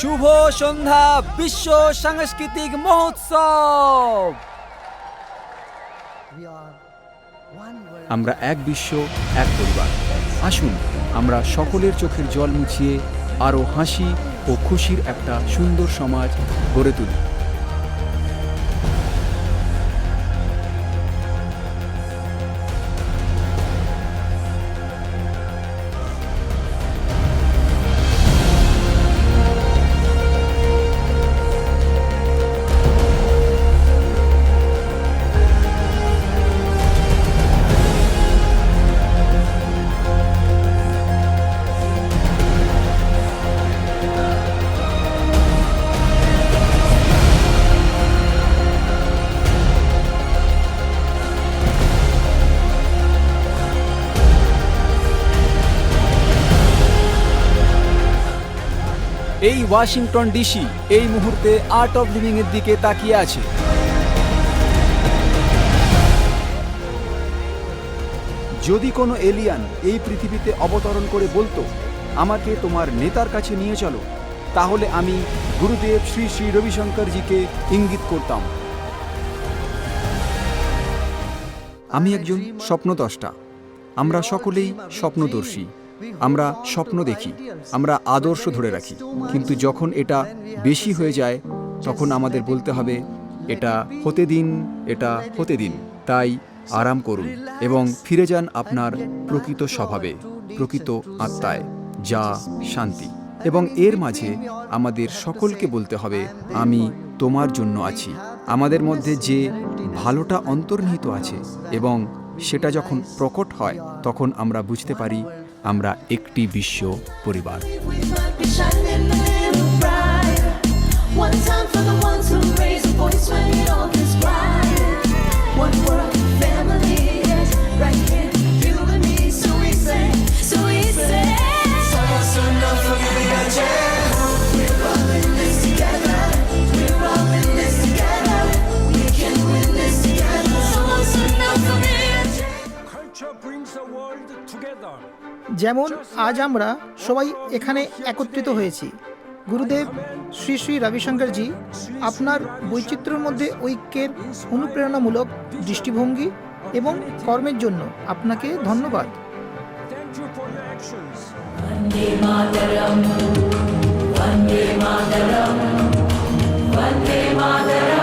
শুভ সন্ধ্যা বিশ্ব সাংস্কৃতিক মহোৎসব! আমরা এক বিশ্ব এক পরিবার। আসুন আমরা সকলের চোখের জল মুছিয়ে আরও হাসি ও খুশির একটা সুন্দর সমাজ গড়ে তুলি। এই ওয়াশিংটন ডিসি এই মুহূর্তে আর্ট অফ লিভিং এর দিকে তাকিয়ে আছে। যদি কোনো এলিয়ান এই পৃথিবীতে অবতরণ করে বলতো, আমাকে তোমার নেতার কাছে নিয়ে চলো, তাহলে আমি গুরুদেব শ্রী শ্রী রবিশঙ্করজিকে ইঙ্গিত করতাম। আমি একজন স্বপ্নদ্রষ্টা। আমরা সকলেই স্বপ্নদর্শী। আমরা স্বপ্ন দেখি, আমরা আদর্শ ধরে রাখি। কিন্তু যখন এটা বেশি হয়ে যায়, তখন আমাদের বলতে হবে, এটা হতে দিন, এটা হতে দিন। তাই আরাম করুন এবং ফিরে যান আপনার প্রকৃত স্বভাবে, প্রকৃত আত্মায়, যা শান্তি। এবং এর মাঝে আমাদের সকলকে বলতে হবে, আমি তোমার জন্য আছি। আমাদের মধ্যে যে ভালোটা অন্তর্নিহিত আছে এবং সেটা যখন প্রকট হয়, তখন আমরা বুঝতে পারি আমরা একটি বিশ্ব পরিবার। যেমন আজ আমরা সবাই এখানে একত্রিত হয়েছি গুরুদেব শ্রী শ্রী রবিশঙ্করজি আপনার বৈচিত্র্যের মধ্যে ঐক্যের অনুপ্রেরণামূলক দৃষ্টিভঙ্গি এবং কর্মের জন্য আপনাকে ধন্যবাদ Thank you for your actions. এই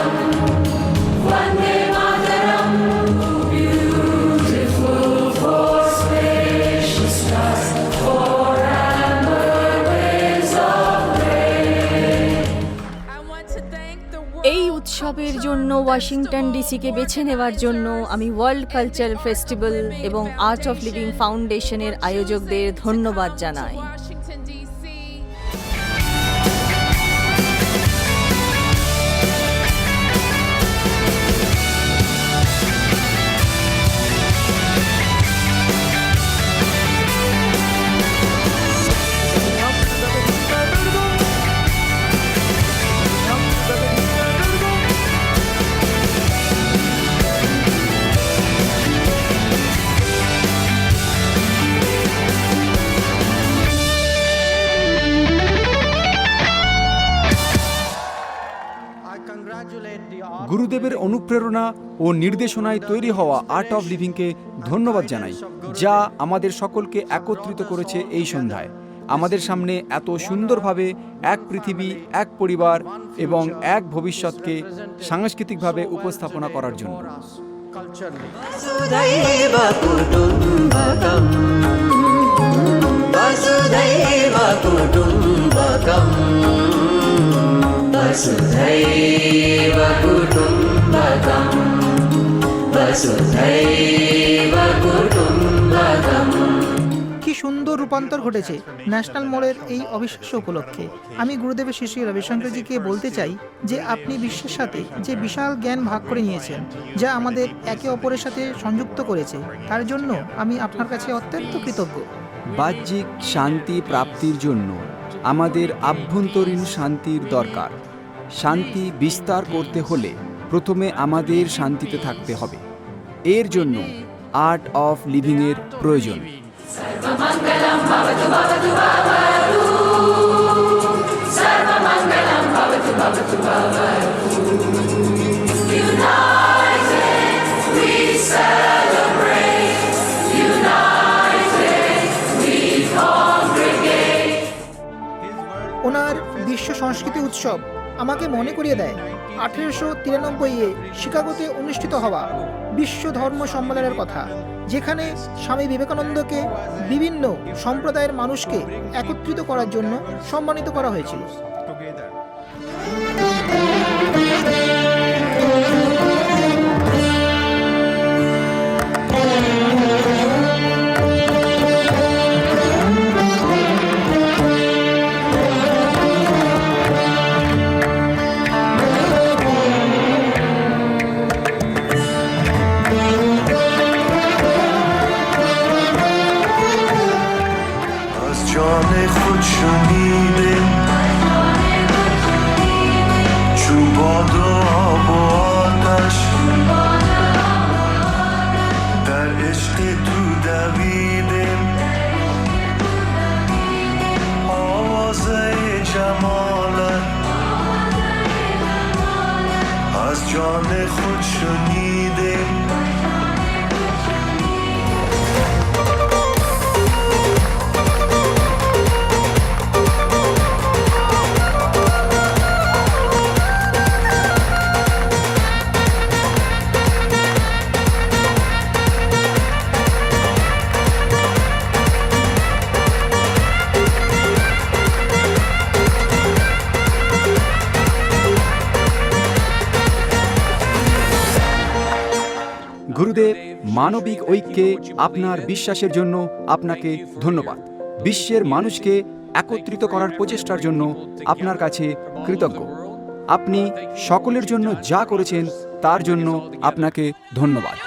উৎসবের জন্য ওয়াশিংটন ডিসিকে বেছে নেওয়ার জন্য আমি ওয়ার্ল্ড কালচার ফেস্টিভ্যাল এবং আর্ট অফ লিভিং ফাউন্ডেশনের আয়োজকদের ধন্যবাদ জানাই। অনুপ্রেরণা ও নির্দেশনায় তৈরি হওয়া আর্ট অফ লিভিংকে ধন্যবাদ জানাই যা আমাদের সকলকে একত্রিত করেছে এই সন্ধ্যায় আমাদের সামনে এত সুন্দরভাবে এক পৃথিবী এক পরিবার এবং এক ভবিষ্যৎকে সাংস্কৃতিকভাবে উপস্থাপনা করার জন্য वसुधैव कुटुम्बकम् वसुधैव कुटुम्बकम् वसुधैव कुटुम्बकम् वसुधैव कुटुम्बकम् কি সুন্দর রূপান্তর ঘটেছে ন্যাশনাল মোড়ের এই অবিশ্বাস্য উপলক্ষে আমি গুরুদেবের শ্রী শ্রী রবিশঙ্করজিকে বলতে চাই যে আপনি বিশ্বের সাথে যে বিশাল জ্ঞান ভাগ করে নিয়েছেন যা আমাদের একে অপরের সাথে সংযুক্ত করেছে তার জন্য আমি আপনার কাছে অত্যন্ত কৃতজ্ঞ বাহ্যিক শান্তি প্রাপ্তির জন্য আমাদের আভ্যন্তরীণ শান্তির দরকার শান্তি বিস্তার করতে হলে প্রথমে আমাদের শান্তিতে থাকতে হবে। এর জন্য আর্ট অফ লিভিংয়ের প্রয়োজন। ওনার বিশ্ব সংস্কৃতি উৎসব আমাকে মনে করিয়ে দেয়। আঠেরোশো তিরানব্বইয়ে শিকাগোতে অনুষ্ঠিত হওয়া বিশ্ব ধর্ম সম্মেলনের কথা, যেখানে স্বামী বিবেকানন্দকে বিভিন্ন সম্প্রদায়ের মানুষকে একত্রিত করার জন্য সম্মানিত করা হয়েছিল। جان خود شنیده چوباد و آب و آتش. در عشق تو دویده. آوازه جمالت. از جان خود شنیده মানবিক ঐক্যে আপনার বিশ্বাসের জন্য আপনাকে ধন্যবাদ। বিশ্বের মানুষকে একত্রিত করার প্রচেষ্টার জন্য আপনার কাছে কৃতজ্ঞ। আপনি সকলের জন্য যা করেছেন তার জন্য আপনাকে ধন্যবাদ।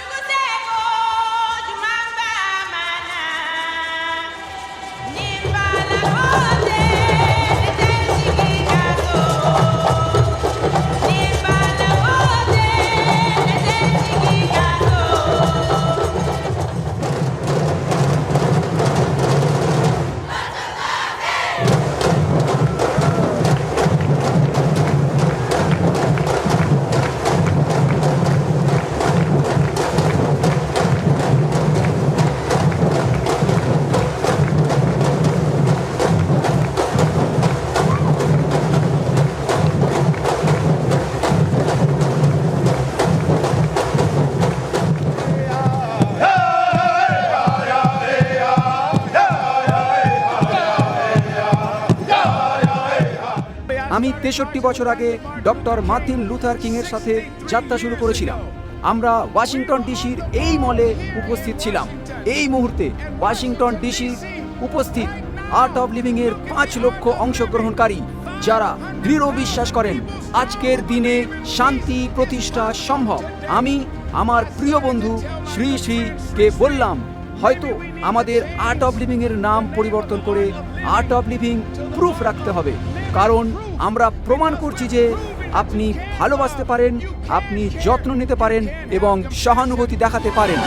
আমি তেষট্টি বছর আগে ডক্টর মার্টিন লুথার কিংয়ের সাথে যাত্রা শুরু করেছিলাম। আমরা ওয়াশিংটন ডিসির এই মলে উপস্থিত ছিলাম। এই মুহূর্তে ওয়াশিংটন ডিসির উপস্থিত আর্ট অফ লিভিং এর পাঁচ লক্ষ অংশগ্রহণকারী, যারা দৃঢ় বিশ্বাস করেন, আজকের দিনে শান্তি প্রতিষ্ঠা সম্ভব। আমি আমার প্রিয় বন্ধু শ্রী শ্রী কে বললাম, হয়তো আমাদের আর্ট অফ লিভিং এর নাম পরিবর্তন করে আর্ট অফ লিভিং প্রুফ রাখতে হবে। কারণ আমরা প্রমাণ করছি যে আপনি ভালোবাসতে পারেন, আপনি যত্ন নিতে পারেন এবং সহানুভূতি দেখাতে পারেন।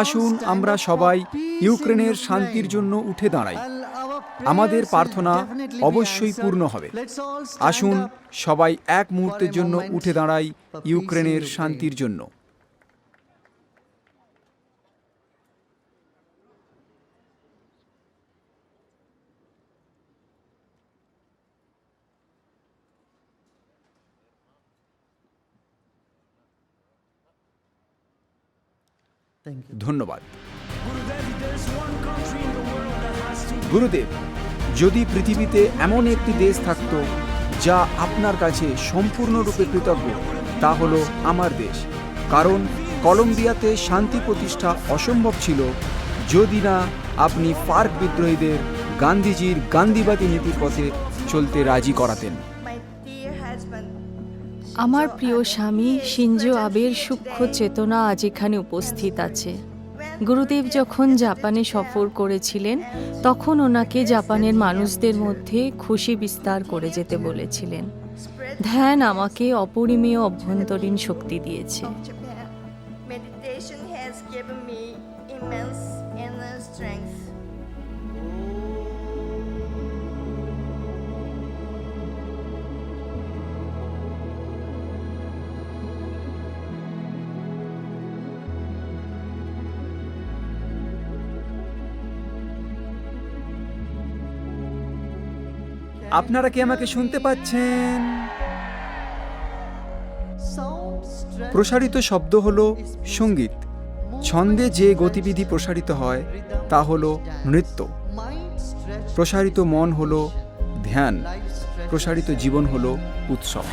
আসুন আমরা সবাই ইউক্রেনের শান্তির জন্য উঠে দাঁড়াই। আমাদের প্রার্থনা অবশ্যই পূর্ণ হবে। আসুন সবাই এক মুহূর্তের জন্য উঠে দাঁড়াই ইউক্রেনের শান্তির জন্য। ধন্যবাদ। গুরুদেব যদি পৃথিবীতে এমন একটি দেশ থাকতো যা আপনার কাছে সম্পূর্ণরূপে কৃতজ্ঞ তা হলো আমার দেশ। কারণ কলম্বিয়াতে শান্তি প্রতিষ্ঠা অসম্ভব ছিল যদি না আপনি পার্ক বিদ্রোহীদের গান্ধীজির গান্ধীবাদী নীতির পথে চলতে রাজি করাতেন। আমার প্রিয় স্বামী সিনজো আবের সূক্ষ্ম চেতনা আজ এখানে উপস্থিত আছে। গুরুদেব যখন জাপানে সফর করেছিলেন, তখন ওনাকে জাপানের মানুষদের মধ্যে খুশি বিস্তার করে যেতে বলেছিলেন। ধ্যান আমাকে অপরিমেয় অভ্যন্তরীণ শক্তি দিয়েছে। Meditation has given me immense আপনারা কি আমাকে শুনতে পাচ্ছেন? প্রসারিত শব্দ হল সংগীত। ছন্দে যে গতিবিধি প্রসারিত হয়, তা হল নৃত্য। প্রসারিত মন হল ধ্যান। প্রসারিত জীবন হল উৎসব।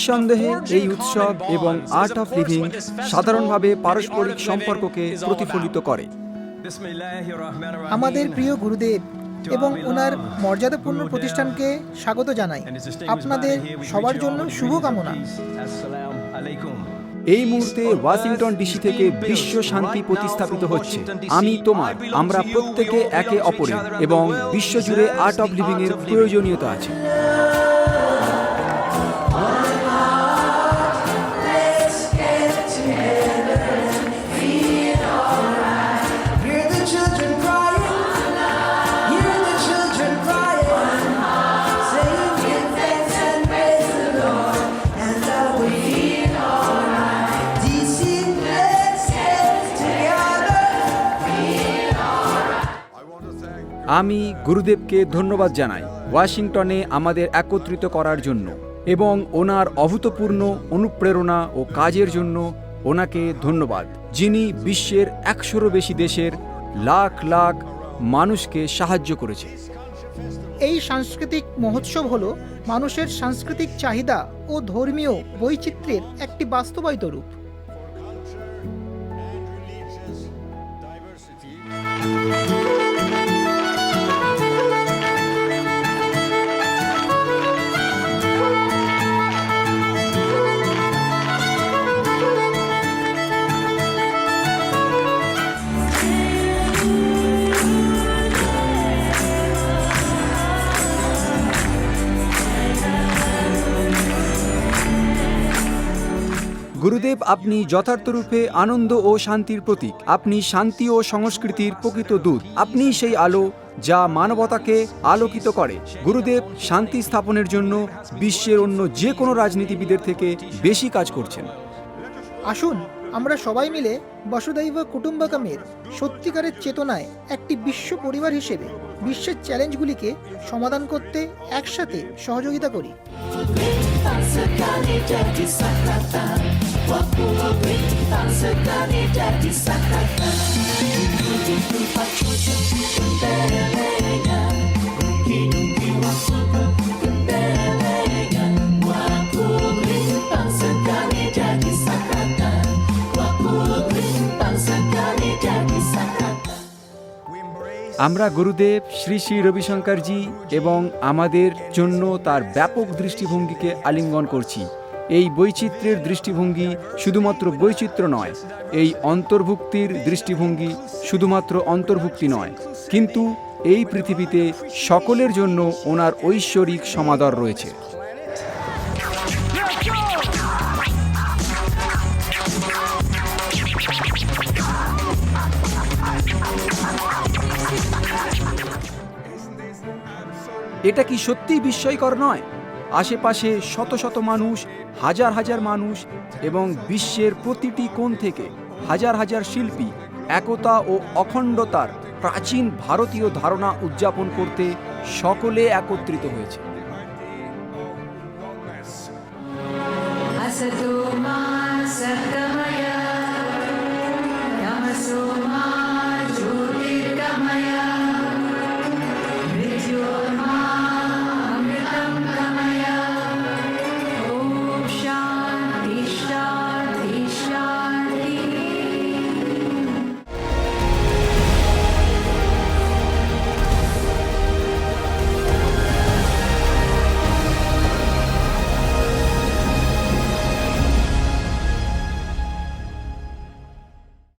নিঃসন্দেহে এই উৎসব এবং আর্ট অফ লিভিং সাধারণভাবে পারস্পরিক সম্পর্ককে প্রতিফলিত করে। আমাদের প্রিয় গুরুদেব এবং ওনার মর্যাদাপূর্ণ প্রতিষ্ঠানকে স্বাগত জানাই। আপনাদের সবার জন্য শুভকামনা। এই মুহূর্তে ওয়াশিংটন ডিসি থেকে বিশ্ব শান্তি প্রতিস্থাপিত হচ্ছে। আমি তোমার আমরা প্রত্যেকে একে অপরের এবং বিশ্বজুড়ে আর্ট অফ লিভিং এর প্রয়োজনীয়তা আছে। আমি গুরুদেবকে ধন্যবাদ জানাই ওয়াশিংটনে আমাদের একত্রিত করার জন্য এবং ওনার অভূতপূর্ণ অনুপ্রেরণা ও কাজের জন্য ওনাকে ধন্যবাদ যিনি বিশ্বের একশোরও বেশি দেশের লাখ লাখ মানুষকে সাহায্য করেছে। এই সাংস্কৃতিক মহোৎসব হল মানুষের সাংস্কৃতিক চাহিদা ও ধর্মীয় বৈচিত্র্যের একটি বাস্তবায়িত রূপ। গুরুদেব, আপনি যথার্থরূপে আনন্দ ও শান্তির প্রতীক। আপনি শান্তি ও সংস্কৃতির প্রকৃত দূত। আপনি সেই আলো যা মানবতাকে আলোকিত করে। গুরুদেব, শান্তি স্থাপনের জন্য বিশ্বের অন্য যে কোনো রাজনীতিবিদের থেকে বেশি কাজ করছেন। আসুন, আমরা সবাই মিলে বসুদৈব কুটুম্বকমের সত্যিকারের চেতনায় একটি বিশ্ব পরিবার হিসেবে বিশ্বের চ্যালেঞ্জগুলিকে সমাধান করতে একসাথে সহযোগিতা করি। bintang sekali jadi sakratan waktu puluh sekali jadi sakratan pacu cucu waktu আমরা গুরুদেব শ্রী শ্রী রবিশঙ্করজি এবং আমাদের জন্য তার ব্যাপক দৃষ্টিভঙ্গিকে আলিঙ্গন করছি। এই বৈচিত্র্যের দৃষ্টিভঙ্গি শুধুমাত্র বৈচিত্র্য নয়, এই অন্তর্ভুক্তির দৃষ্টিভঙ্গি শুধুমাত্র অন্তর্ভুক্তি নয়, কিন্তু এই পৃথিবীতে সকলের জন্য ওনার ঐশ্বরিক সমাদর রয়েছে। এটা কি সত্যিই বিস্ময়কর নয়? আশেপাশে শত শত মানুষ, হাজার হাজার মানুষ এবং বিশ্বের প্রতিটি কোণ থেকে হাজার হাজার শিল্পী একতা ও অখণ্ডতার প্রাচীন ভারতীয় ধারণা উদযাপন করতে সকলে একত্রিত হয়েছে।